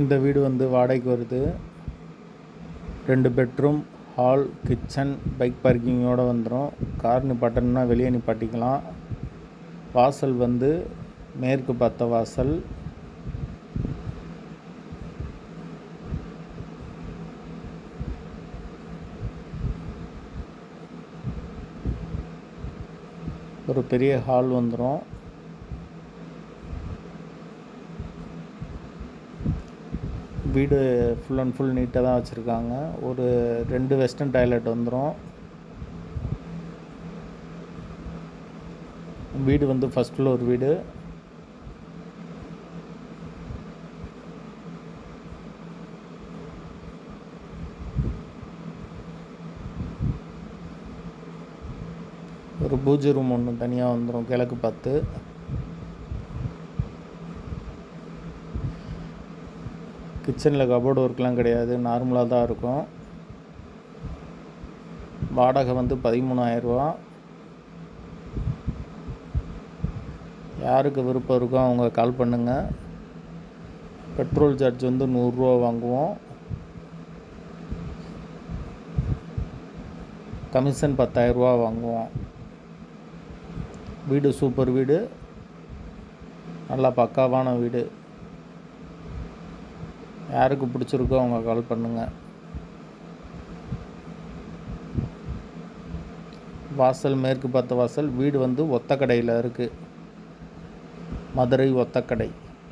இந்த வீடு வந்து வாடகைக்கு வருது. ரெண்டு பெட்ரூம் ஹால் கிச்சன் பைக் பார்க்கிங்கோடு வந்துடும் கார் நிப்பாட்டணும்னா வெளியே நிப்பாட்டிக்கலாம். வாசல் வந்து மேற்கு பார்த்த வாசல். ஒரு பெரிய ஹால் வந்துடும் வீடு ஃபுல் அண்ட் ஃபுல் நீட்டாக தான் வச்சுருக்காங்க. ஒரு ரெண்டு வெஸ்டர்ன் டாய்லெட் வந்துடும் வீடு வந்து ஃபஸ்ட் ஃப்ளோர் வீடு. ஒரு பூஜை ரூம் ஒன்று தனியாக வந்துடும் கிழக்கு பார்த்து கிச்சனில் கபோர்டு ஒர்க்லாம் கிடையாது நார்மலாக தான் இருக்கும். வாடகை வந்து பதிமூணாயிரரூவா. யாருக்கு விருப்பம் இருக்கோ அவங்க கால் பண்ணுங்கள் பெட்ரோல் சார்ஜ் வந்து நூறுரூவா வாங்குவோம். கமிஷன் பத்தாயிரரூவா வாங்குவோம். வீடு சூப்பர் வீடு. நல்லா பக்காவான வீடு. யாருக்கு பிடிச்சிருக்கோ அவங்க கால் பண்ணுங்கள் வாசல் மேற்கு பார்த்த வாசல் வீடு வந்து ஒத்தக்கடையில் இருக்குது மதுரை ஒத்தக்கடை.